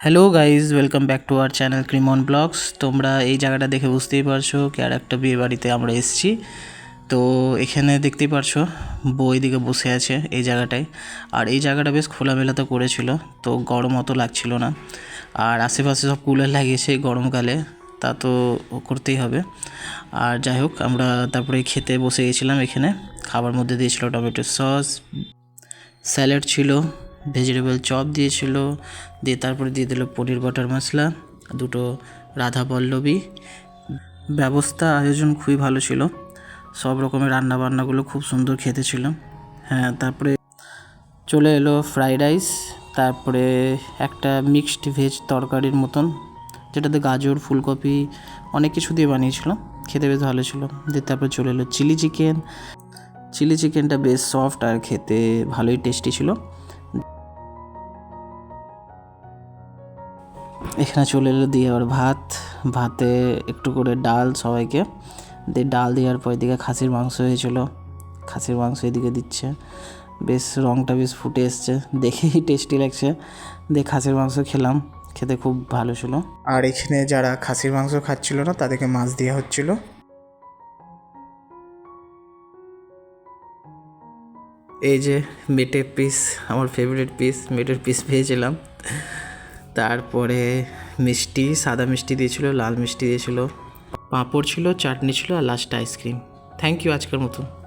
Hello guys welcome back to our channel ক্রিমন vlogs তোমরা এই জায়গাটা দেখে বুঝতেই পারছ কি আর একটা বিয়ে বাড়িতে আমরা এসেছি। তো এখানে দেখতেই পারছ বউ দিকে বসে আছে এই জায়গাটায়। আর এই জায়গাটা বেশ খোলামেলাতে করেছিল, তো গরম অত লাগছিল না। আর আশেপাশে সব কুলার লাগিয়েছে গরমকালে, তা তো করতেই হবে। আর যাই হোক, আমরা তারপরে খেতে বসে গেছিলাম এখানে। খাবার মধ্যে দিয়েছিল টমেটো সস, স্যালাড ছিল। ভেজিটেবল চপ দিয়েছিল, দিয়ে তারপরে দিয়ে দিল পনির বাটার মশলা, দুটো রাধা পল্লবী। ব্যবস্থা, আয়োজন খুবই ভালো ছিল। সব রকমের রান্না বান্নাগুলো খুব সুন্দর খেতে ছিল। হ্যাঁ তারপরে চলে এলো ফ্রাইড রাইস, তারপরে একটা মিক্সড ভেজ তরকারির মতন, যেটাতে গাজর, ফুলকপি, অনেক কিছু দিয়ে বানিয়েছিল খেতে বেশ ভালো ছিল। দিয়ে তারপরে চলে এলো চিলি চিকেন। চিলি চিকেনটা বেশ সফট আর খেতে ভালোই টেস্টি ছিল। এখানে চলে এলো দিয়ে আবার ভাত। ভাতে একটু করে ডাল সবাইকে। দিয়ে ডাল দেওয়ার পর এদিকে খাসির মাংস হয়েছিল। খাসির মাংস এদিকে দিচ্ছে। বেশ রঙটা বেশ ফুটে এসছে। দেখেই টেস্টি লাগছে। দিয়ে খাসির মাংস খেলাম। খেতে খুব ভালো ছিল। আর এখানে যারা খাসির মাংস খাচ্ছিল না, তাদেরকে মাছ দেওয়া হচ্ছিল। এই যে মেটের পিস আমার ফেভারিট পিস মেটের পিস পেয়েছিলাম। তারপরে মিষ্টি, সাদা মিষ্টি দিয়েছিল, লাল মিষ্টি দিয়েছিল, পাঁপড় ছিল, চাটনি ছিল আর last ice cream thank you আজকের মতো